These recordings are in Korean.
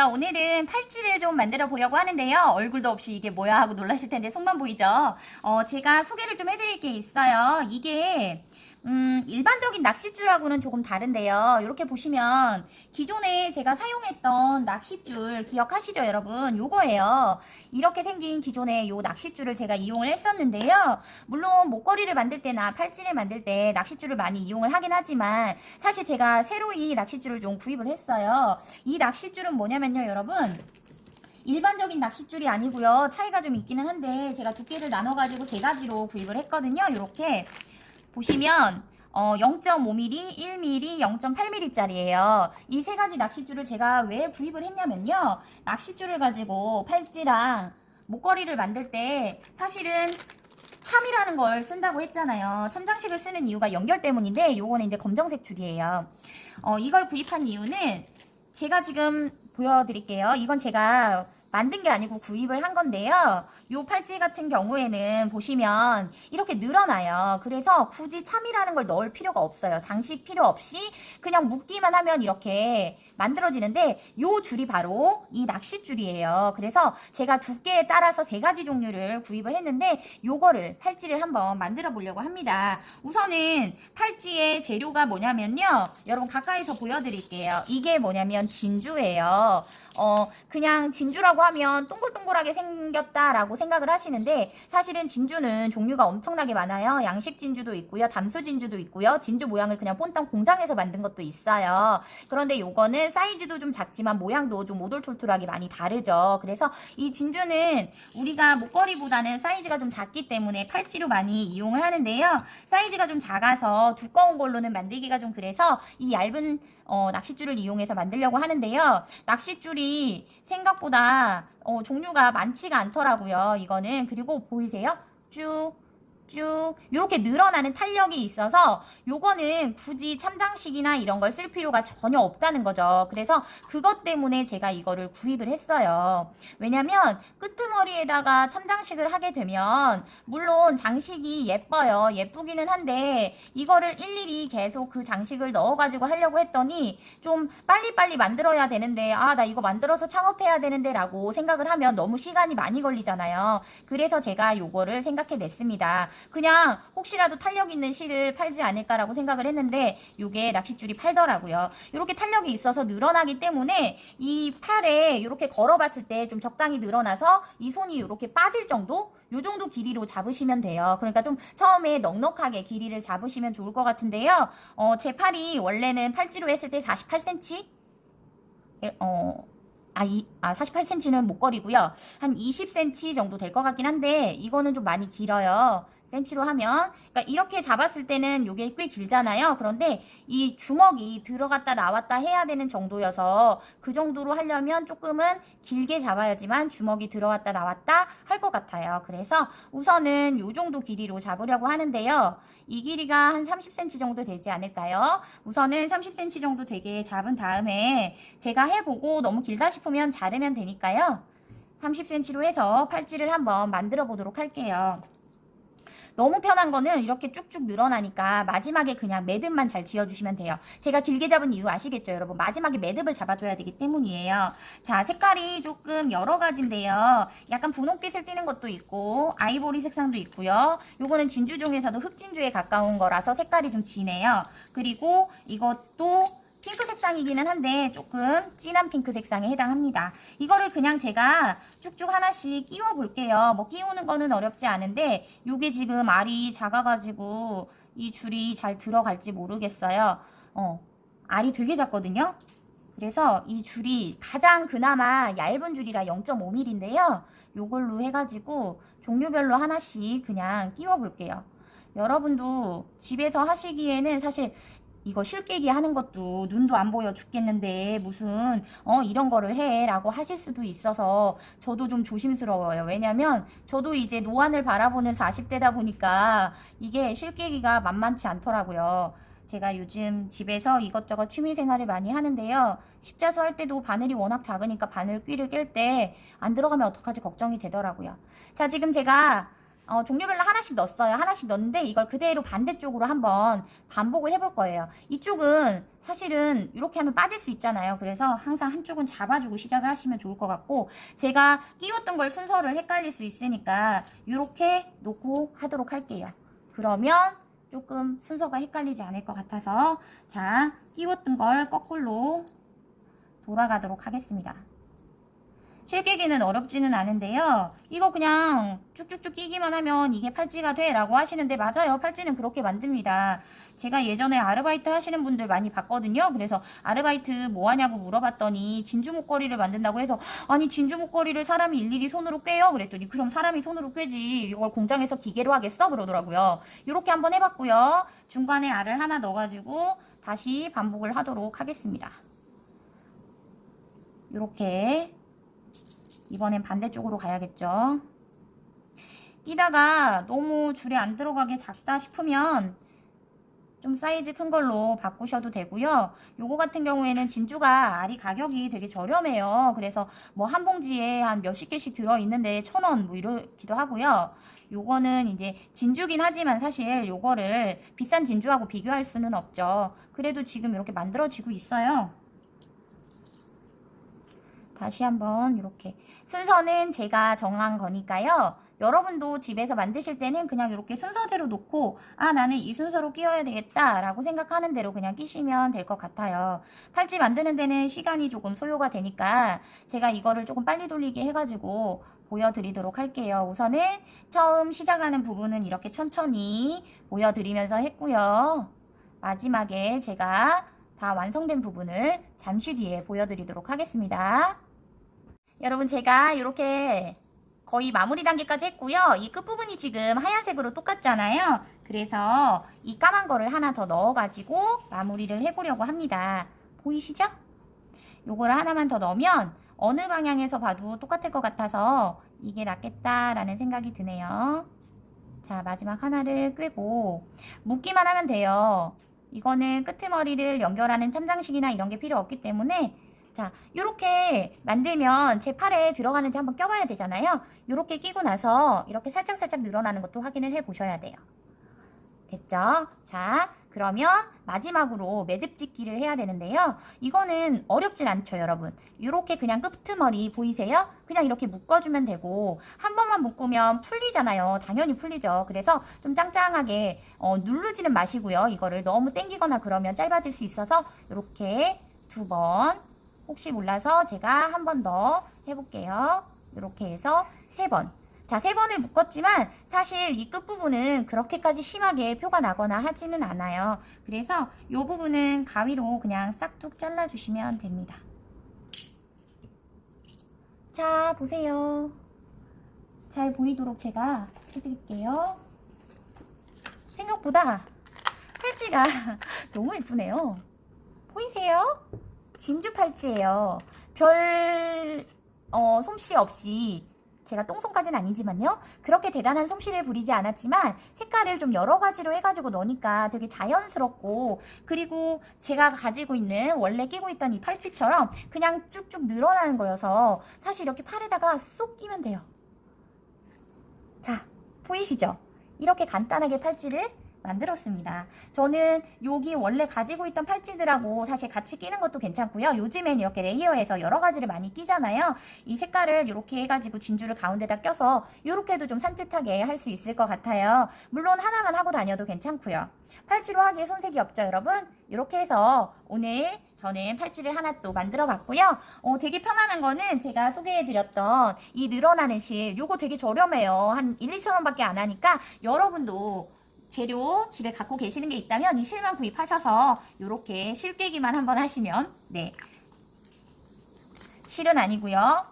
제가 오늘은 팔찌를 좀 만들어 보려고 하는데요. 얼굴도 없이 이게 뭐야 하고 놀라실 텐데 속만 보이죠? 어, 제가 소개를 좀 해드릴 게 있어요. 이게 음, 일반적인 낚싯줄하고는 조금 다른데요. 이렇게 보시면 기존에 제가 사용했던 낚싯줄 기억하시죠, 여러분? 요거예요. 이렇게 생긴 기존의 요 낚싯줄을 제가 이용을 했었는데요. 물론 목걸이를 만들 때나 팔찌를 만들 때 낚싯줄을 많이 이용을 하긴 하지만 사실 제가 새로 이 낚싯줄을 좀 구입을 했어요. 이 낚싯줄은 뭐냐면요, 여러분. 일반적인 낚싯줄이 아니고요. 차이가 좀 있기는 한데 제가 두께를 나눠가지고 세 가지로 구입을 했거든요. 이렇게 보시면 어, 0.5mm, 1mm, 0.8mm짜리예요. 이 세 가지 낚싯줄을 제가 왜 구입을 했냐면요. 낚싯줄을 가지고 팔찌랑 목걸이를 만들 때 사실은 참이라는 걸 쓴다고 했잖아요. 참장식을 쓰는 이유가 연결 때문인데 요거는 이제 검정색 줄이에요. 어, 이걸 구입한 이유는 제가 지금 보여드릴게요. 이건 제가 만든 게 아니고 구입을 한 건데요. 요 팔찌 같은 경우에는 보시면 이렇게 늘어나요. 그래서 굳이 참이라는 걸 넣을 필요가 없어요. 장식 필요 없이 그냥 묶기만 하면 이렇게 만들어지는데 요 줄이 바로 이 낚싯줄이에요. 그래서 제가 두께에 따라서 세 가지 종류를 구입을 했는데 요거를 팔찌를 한번 만들어 보려고 합니다. 우선은 팔찌의 재료가 뭐냐면요. 여러분 가까이서 보여드릴게요. 이게 뭐냐면 진주예요. 어, 그냥 진주라고 하면 동글동글하게 생겼다라고 생각을 하시는데 사실은 진주는 종류가 엄청나게 많아요. 양식 진주도 있고요. 담수 진주도 있고요. 진주 모양을 그냥 본땅 공장에서 만든 것도 있어요. 그런데 요거는 사이즈도 좀 작지만 모양도 좀 오돌톨톨하게 많이 다르죠. 그래서 이 진주는 우리가 목걸이보다는 사이즈가 좀 작기 때문에 팔찌로 많이 이용을 하는데요. 사이즈가 좀 작아서 두꺼운 걸로는 만들기가 좀 그래서 이 얇은 어, 낚싯줄을 이용해서 만들려고 하는데요. 낚싯줄이 생각보다 어, 종류가 많지가 않더라고요. 이거는 그리고 보이세요? 쭉 쭉 이렇게 늘어나는 탄력이 있어서 요거는 굳이 참장식이나 이런 걸 쓸 필요가 전혀 없다는 거죠. 그래서 그것 때문에 제가 이거를 구입을 했어요. 왜냐면 끄트머리에다가 참장식을 하게 되면 물론 장식이 예뻐요. 예쁘기는 한데 이거를 일일이 계속 그 장식을 넣어가지고 하려고 했더니 좀 빨리빨리 만들어야 되는데 아 나 이거 만들어서 창업해야 되는데 라고 생각을 하면 너무 시간이 많이 걸리잖아요. 그래서 제가 요거를 생각해 냈습니다. 그냥 혹시라도 탄력 있는 실을 팔지 않을까라고 생각을 했는데 요게 낚싯줄이 팔더라고요. 이렇게 탄력이 있어서 늘어나기 때문에 이 팔에 이렇게 걸어봤을 때 좀 적당히 늘어나서 이 손이 이렇게 빠질 정도? 요 정도 길이로 잡으시면 돼요. 그러니까 좀 처음에 넉넉하게 길이를 잡으시면 좋을 것 같은데요. 어, 제 팔이 원래는 팔찌로 했을 때 48cm? 어, 아, 이, 아, 48cm는 목걸이고요. 한 20cm 정도 될 것 같긴 한데, 이거는 좀 많이 길어요. 센치로 하면 그러니까 이렇게 잡았을 때는 이게 꽤 길잖아요. 그런데 이 주먹이 들어갔다 나왔다 해야 되는 정도여서 그 정도로 하려면 조금은 길게 잡아야지만 주먹이 들어왔다 나왔다 할 것 같아요. 그래서 우선은 이 정도 길이로 잡으려고 하는데요. 이 길이가 한 30cm 정도 되지 않을까요? 우선은 30cm 정도 되게 잡은 다음에 제가 해보고 너무 길다 싶으면 자르면 되니까요. 30cm로 해서 팔찌를 한번 만들어 보도록 할게요. 너무 편한 거는 이렇게 쭉쭉 늘어나니까 마지막에 그냥 매듭만 잘 지어주시면 돼요. 제가 길게 잡은 이유 아시겠죠, 여러분? 마지막에 매듭을 잡아줘야 되기 때문이에요. 자, 색깔이 조금 여러 가지인데요. 약간 분홍빛을 띠는 것도 있고 아이보리 색상도 있고요. 요거는 진주 중에서도 흑진주에 가까운 거라서 색깔이 좀 진해요. 그리고 이것도 핑크 색상이기는 한데 조금 진한 핑크 색상에 해당합니다. 이거를 그냥 제가 쭉쭉 하나씩 끼워 볼게요. 뭐 끼우는 거는 어렵지 않은데 이게 지금 알이 작아가지고 이 줄이 잘 들어갈지 모르겠어요. 어, 알이 되게 작거든요. 그래서 이 줄이 가장 그나마 얇은 줄이라 0.5mm인데요. 요걸로 해가지고 종류별로 하나씩 그냥 끼워 볼게요. 여러분도 집에서 하시기에는 사실 이거 실깨기 하는 것도 눈도 안 보여 죽겠는데 무슨 어 이런 거를 해 라고 하실 수도 있어서 저도 좀 조심스러워요. 왜냐면 저도 이제 노안을 바라보는 40대다 보니까 이게 실깨기가 만만치 않더라고요. 제가 요즘 집에서 이것저것 취미 생활을 많이 하는데요. 십자수 할 때도 바늘이 워낙 작으니까 바늘 귀를 낄 때 안 들어가면 어떡하지 걱정이 되더라고요. 자, 지금 제가 어, 종류별로 하나씩 넣었어요. 하나씩 넣었는데 이걸 그대로 반대쪽으로 한번 반복을 해볼 거예요. 이쪽은 사실은 이렇게 하면 빠질 수 있잖아요. 그래서 항상 한쪽은 잡아주고 시작을 하시면 좋을 것 같고 제가 끼웠던 걸 순서를 헷갈릴 수 있으니까 이렇게 놓고 하도록 할게요. 그러면 조금 순서가 헷갈리지 않을 것 같아서 자 끼웠던 걸 거꾸로 돌아가도록 하겠습니다. 실끼기는 어렵지는 않은데요. 이거 그냥 쭉쭉쭉 끼기만 하면 이게 팔찌가 돼 라고 하시는데 맞아요. 팔찌는 그렇게 만듭니다. 제가 예전에 아르바이트 하시는 분들 많이 봤거든요. 그래서 아르바이트 뭐 하냐고 물어봤더니 진주 목걸이를 만든다고 해서 아니 진주 목걸이를 사람이 일일이 손으로 꿰요? 그랬더니 그럼 사람이 손으로 꿰지 이걸 공장에서 기계로 하겠어? 그러더라고요. 이렇게 한번 해봤고요. 중간에 알을 하나 넣어가지고 다시 반복을 하도록 하겠습니다. 이렇게 이번엔 반대쪽으로 가야겠죠. 끼다가 너무 줄에 안 들어가게 작다 싶으면 좀 사이즈 큰 걸로 바꾸셔도 되고요. 요거 같은 경우에는 진주가 알이 가격이 되게 저렴해요. 그래서 뭐 한 봉지에 한 몇십 개씩 들어있는데 천 원 뭐 이러기도 하고요. 요거는 이제 진주긴 하지만 사실 요거를 비싼 진주하고 비교할 수는 없죠. 그래도 지금 이렇게 만들어지고 있어요. 다시 한번 이렇게 순서는 제가 정한 거니까요. 여러분도 집에서 만드실 때는 그냥 이렇게 순서대로 놓고 아 나는 이 순서로 끼워야 되겠다 라고 생각하는 대로 그냥 끼시면 될 것 같아요. 팔찌 만드는 데는 시간이 조금 소요가 되니까 제가 이거를 조금 빨리 돌리게 해가지고 보여드리도록 할게요. 우선은 처음 시작하는 부분은 이렇게 천천히 보여드리면서 했고요. 마지막에 제가 다 완성된 부분을 잠시 뒤에 보여드리도록 하겠습니다. 여러분 제가 이렇게 거의 마무리 단계까지 했고요. 이 끝부분이 지금 하얀색으로 똑같잖아요. 그래서 이 까만 거를 하나 더 넣어가지고 마무리를 해보려고 합니다. 보이시죠? 요거를 하나만 더 넣으면 어느 방향에서 봐도 똑같을 것 같아서 이게 낫겠다라는 생각이 드네요. 자, 마지막 하나를 꿰고 묶기만 하면 돼요. 이거는 끄트머리를 연결하는 첨장식이나 이런 게 필요 없기 때문에 자, 요렇게 만들면 제 팔에 들어가는지 한번 껴봐야 되잖아요. 요렇게 끼고 나서 이렇게 살짝살짝 늘어나는 것도 확인을 해 보셔야 돼요. 됐죠? 자, 그러면 마지막으로 매듭 짓기를 해야 되는데요. 이거는 어렵진 않죠, 여러분. 이렇게 그냥 끄트머리 보이세요? 그냥 이렇게 묶어주면 되고 한 번만 묶으면 풀리잖아요. 당연히 풀리죠. 그래서 좀 짱짱하게 어, 누르지는 마시고요. 이거를 너무 땡기거나 그러면 짧아질 수 있어서 이렇게 두 번 혹시 몰라서 제가 한 번 더 해볼게요. 이렇게 해서 세 번. 자, 세 번을 묶었지만 사실 이 끝부분은 그렇게까지 심하게 표가 나거나 하지는 않아요. 그래서 이 부분은 가위로 그냥 싹둑 잘라주시면 됩니다. 자, 보세요. 잘 보이도록 제가 해드릴게요. 생각보다 팔찌가 너무 예쁘네요. 보이세요? 진주 팔찌예요. 별 어, 솜씨 없이 제가 똥손까지는 아니지만요. 그렇게 대단한 솜씨를 부리지 않았지만 색깔을 좀 여러 가지로 해가지고 넣으니까 되게 자연스럽고 그리고 제가 가지고 있는 원래 끼고 있던 이 팔찌처럼 그냥 쭉쭉 늘어나는 거여서 사실 이렇게 팔에다가 쏙 끼면 돼요. 자, 보이시죠? 이렇게 간단하게 팔찌를 만들었습니다. 저는 여기 원래 가지고 있던 팔찌들하고 사실 같이 끼는 것도 괜찮고요. 요즘엔 이렇게 레이어해서 여러 가지를 많이 끼잖아요. 이 색깔을 이렇게 해가지고 진주를 가운데다 껴서 이렇게도 좀 산뜻하게 할 수 있을 것 같아요. 물론 하나만 하고 다녀도 괜찮고요. 팔찌로 하기에 손색이 없죠, 여러분? 이렇게 해서 오늘 저는 팔찌를 하나 또 만들어 봤고요. 어, 되게 편안한 거는 제가 소개해드렸던 이 늘어나는 실. 요거 되게 저렴해요. 한 1, 2천 원 밖에 안 하니까 여러분도 재료 집에 갖고 계시는 게 있다면 이 실만 구입하셔서 이렇게 실깨기만 한번 하시면 네. 실은 아니고요.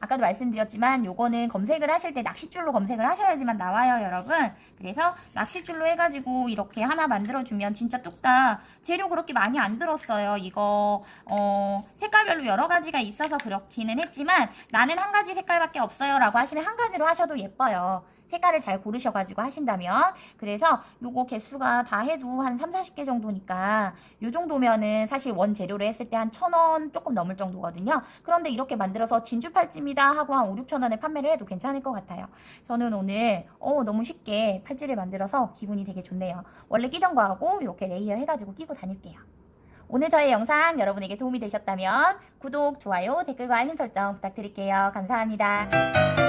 아까도 말씀드렸지만 요거는 검색을 하실 때 낚싯줄로 검색을 하셔야지만 나와요 여러분. 그래서 낚싯줄로 해가지고 이렇게 하나 만들어주면 진짜 뚝딱 재료 그렇게 많이 안 들었어요. 이거 어, 색깔별로 여러 가지가 있어서 그렇기는 했지만 나는 한 가지 색깔밖에 없어요 라고 하시면 한 가지로 하셔도 예뻐요 색깔을 잘 고르셔가지고 하신다면 그래서 요거 개수가 다 해도 한 3, 40개 정도니까 요 정도면은 사실 원 재료로 했을 때 한 천원 조금 넘을 정도거든요. 그런데 이렇게 만들어서 진주 팔찌입니다 하고 한 5, 6천 원에 판매를 해도 괜찮을 것 같아요. 저는 오늘 어, 너무 쉽게 팔찌를 만들어서 기분이 되게 좋네요. 원래 끼던 거하고 이렇게 레이어 해가지고 끼고 다닐게요. 오늘 저의 영상 여러분에게 도움이 되셨다면 구독, 좋아요, 댓글과 알림 설정 부탁드릴게요. 감사합니다.